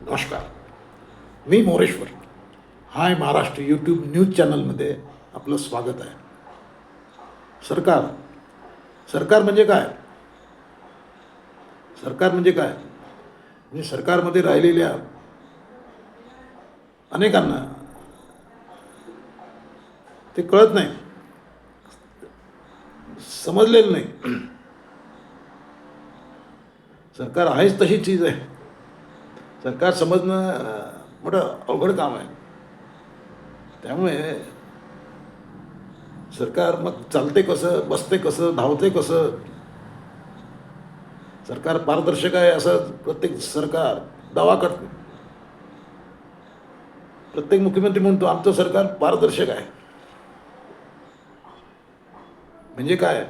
नमस्कार. मी Moreshwar. Hi Maharashtra YouTube news चॅनलमध्ये आपलं स्वागत आहे. सरकार सरकार म्हणजे काय? सरकार म्हणजे काय? म्हणजे सरकारमध्ये राहिलेल्या अनेकांना ते कळत नाही. समजलेलं नाही. सरकार आहेच तशी चीज आहे. सरकार समजणं मोठं अवघड काम आहे. त्यामुळे सरकार मग चालते कसं बसते कसं धावते कसं? सरकार पारदर्शक आहे असं प्रत्येक सरकार दावा करते. प्रत्येक मुख्यमंत्री म्हणतो आमचं सरकार पारदर्शक आहे. म्हणजे काय?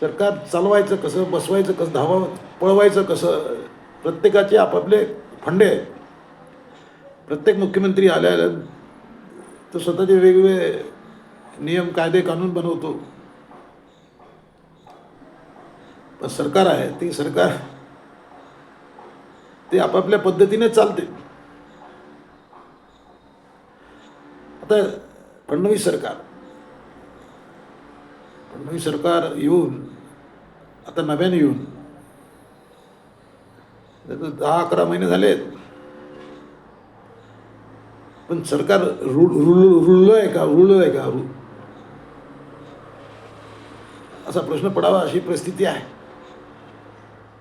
सरकार चालवायचं कसं बसवायचं कसं धावा पळवायचं कसं प्रत्येकाचे आपापले फंडे आहेत. प्रत्येक मुख्यमंत्री आल्या आल्या तो स्वतःचे वेगवेगळे नियम कायदे कानून बनवतो. पण सरकार आहे ते सरकार ते आपापल्या पद्धतीने चालते. आता फडणवीस सरकार नवीन सरकार येऊन आता नव्याने येऊन त्याचं दहा अकरा महिने झालेत. पण सरकार रुळ रुळ रुळलं आहे का? रुळलं आहे का? रु असा प्रश्न पडावा अशी परिस्थिती आहे.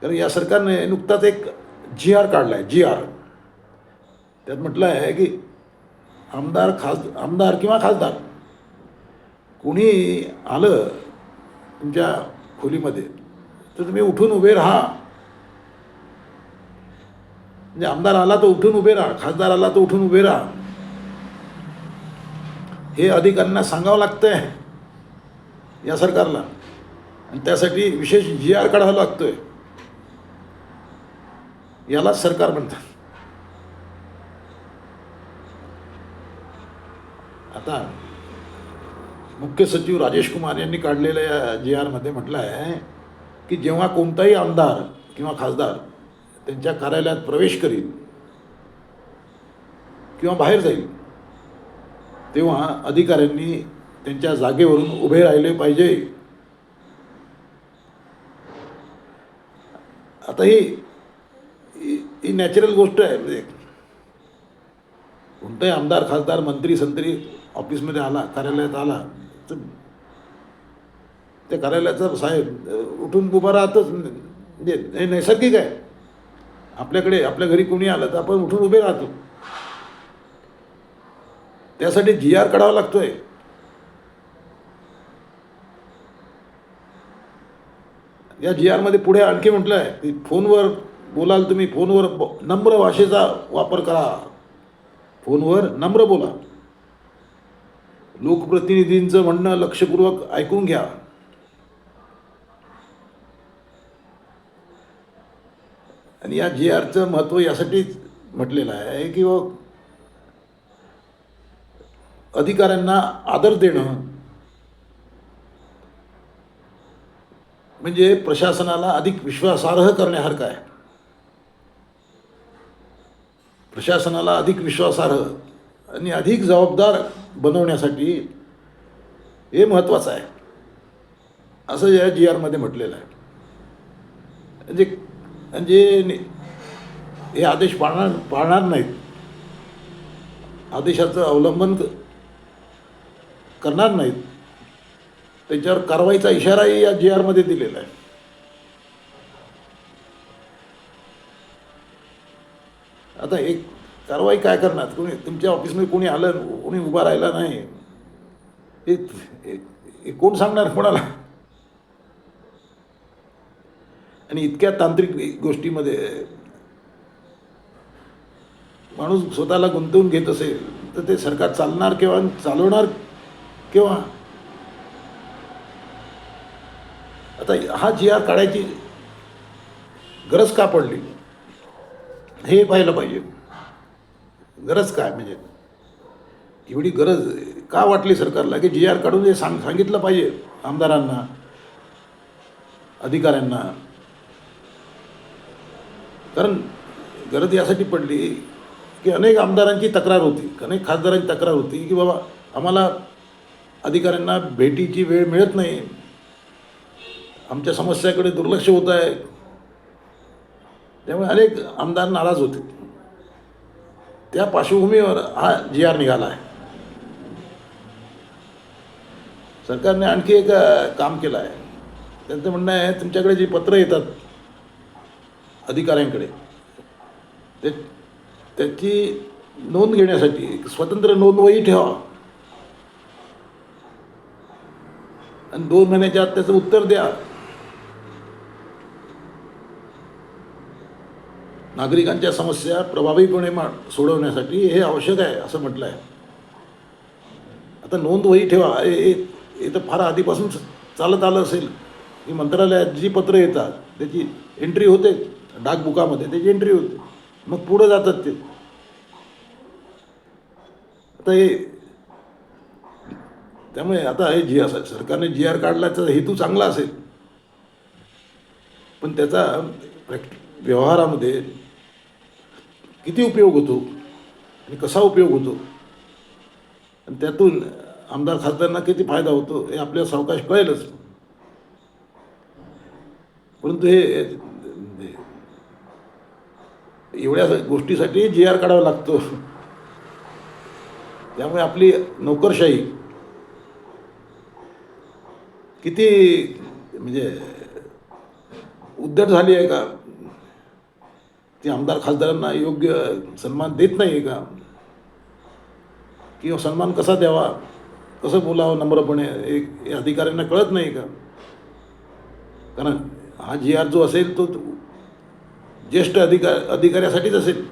कारण या सरकारने नुकताच एक जी आर काढला आहे जी आर. त्यात म्हटलं आहे की आमदार खास आमदार किंवा खासदार. कुणी आलं तुमच्या खोलीमध्ये तर तुम्ही उठून उभे राहा. म्हणजे आमदार आला तर उठून उभे राहा खासदार आला तर उठून उभे राहा. हे अधिकाऱ्यांना सांगावं लागतंय या सरकारला. आणि त्यासाठी विशेष जी आर काढावा लागतोय. यालाच सरकार म्हणतात. आता मुख्य सचिव राजेश कुमार यांनी काढलेल्या या जी आरमध्ये म्हटलं आहे की जेव्हा कोणताही आमदार किंवा खासदार त्यांच्या कार्यालयात प्रवेश करील किंवा बाहेर जाईल तेव्हा अधिकाऱ्यांनी त्यांच्या जागेवरून उभे राहिले पाहिजे. आता ही ही- ही नॅचरल गोष्ट आहे. म्हणजे कोणताही आमदार खासदार मंत्री संत्री ऑफिसमध्ये आला कार्यालयात आला तर त्या साहेब उठून उभा राहतच हे नैसर्गिक आहे. आपल्याकडे आपल्या घरी कोणी आलं तर आपण उठून उभे राहतो. त्यासाठी जी आर काढावा लागतोय. या जी आरमध्ये पुढे आणखी म्हटलं आहे की फोनवर बोलाल तुम्ही फोनवर नम्र भाषेचा वापर करा. फोनवर नम्र बोला. लोकप्रतिनिधींचं म्हणणं लक्षपूर्वक ऐकून घ्या. आणि या जे आरचं महत्त्व यासाठीच म्हटलेलं आहे की व अधिकाऱ्यांना आदर देणं म्हणजे प्रशासनाला अधिक विश्वासार्ह करण्यासारखं आहे. प्रशासनाला अधिक विश्वासार्ह आणि अधिक जबाबदार बनवण्यासाठी हे महत्त्वाचं आहे. असं या जी आरमध्ये म्हटलेलं आहे. म्हणजे म्हणजे हे आदेश पाळणार पाळणार नाहीत. आदेशाचं अवलंबन करणार नाहीत. त्याच्यावर कारवाईचा इशाराही या जी आरमध्ये दिलेला आहे. आता एक कारवाई काय करणार? कोणी तुमच्या ऑफिसमध्ये कोणी आलं कोणी उभा राहिला नाही? हे कोण सांगणार कोणाला? आणि इतक्या तांत्रिक गोष्टीमध्ये माणूस स्वतःला गुंतवून घेत असेल तर ते सरकार चालणार केव्हा चालवणार केव्हा आता हा जी आर काढायची गरज का पडली? हे पाहिलं पाहिजे. गरज काय? म्हणजे एवढी गरज का वाटली सरकारला की जी आर काढून हे सांग सांगितलं पाहिजे आमदारांना अधिकाऱ्यांना? कारण गरज यासाठी पडली की अनेक आमदारांची तक्रार होती अनेक खासदारांची तक्रार होती की बाबा आम्हाला अधिकाऱ्यांना भेटीची वेळ मिळत नाही. आमच्या समस्याकडे दुर्लक्ष होत आहे. त्यामुळे अनेक आमदार नाराज होते. त्या पार्श्वभूमीवर हा जी आर निघाला आहे. सरकारने आणखी एक काम केलं आहे. त्यांचं म्हणणं आहे तुमच्याकडे जी पत्रं येतात अधिकाऱ्यांकडे ते त्याची नोंद घेण्यासाठी स्वतंत्र नोंदवही ठेवा. आणि दोन महिन्याच्या आत त्याचं उत्तर द्या. नागरिकांच्या समस्या प्रभावीपणे मा सोडवण्यासाठी हे आवश्यक आहे असं म्हटलं आहे आता नोंद वही ठेवा. हे हे- तर फार आधीपासून चालत आलं असेल. की मंत्रालयात जी पत्र येतात त्याची एंट्री होते डाकबुकामध्ये त्याची एंट्री होते. मग पुढं जातात ते. आता हे त्यामुळे आता हे जी असं सरकारने जी आर काढल्याचा हेतू चांगला असेल. पण त्याचा प्रॅक्ट व्यवहारामध्ये किती उपयोग होतो आणि कसा उपयोग होतो? आणि त्यातून आमदार खासदारांना किती फायदा होतो हे आपल्या सावकाश कळेलच. परंतु हे एवढ्या गोष्टीसाठी जी आर काढावा लागतो. त्यामुळे आपली नोकरशाही किती म्हणजे उद्धट झाली आहे का? ते आमदार खासदारांना योग्य सन्मान देत नाही आहे का? किंवा सन्मान कसा द्यावा? कसं बोलावं नम्रपणे? एक अधिकाऱ्यांना कळत नाही का? कारण हा जी आर जो असेल तो ज्येष्ठ अधिकार अधिकाऱ्यासाठीच असेल.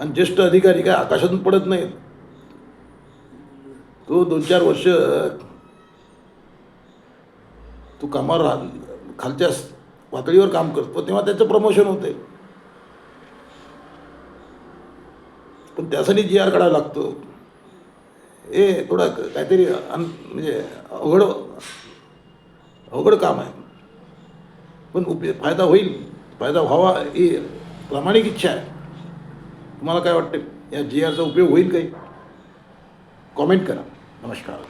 आणि ज्येष्ठ अधिकारी काय आकाशातून पडत नाहीत. तो दोन चार वर्ष तो कामावर राह खालच्या पातळीवर काम करतो तेव्हा त्याचं प्रमोशन होते पण त्यासाठी जी आर काढावा लागतो. हे थोडं काहीतरी अन म्हणजे अवघड अवघड काम आहे. पण उपयोग फायदा होईल. फायदा व्हावा ही प्रामाणिक इच्छा आहे. तुम्हाला काय वाटते या जी आरचा उपयोग होईल काही? कॉमेंट करा. नमस्कार.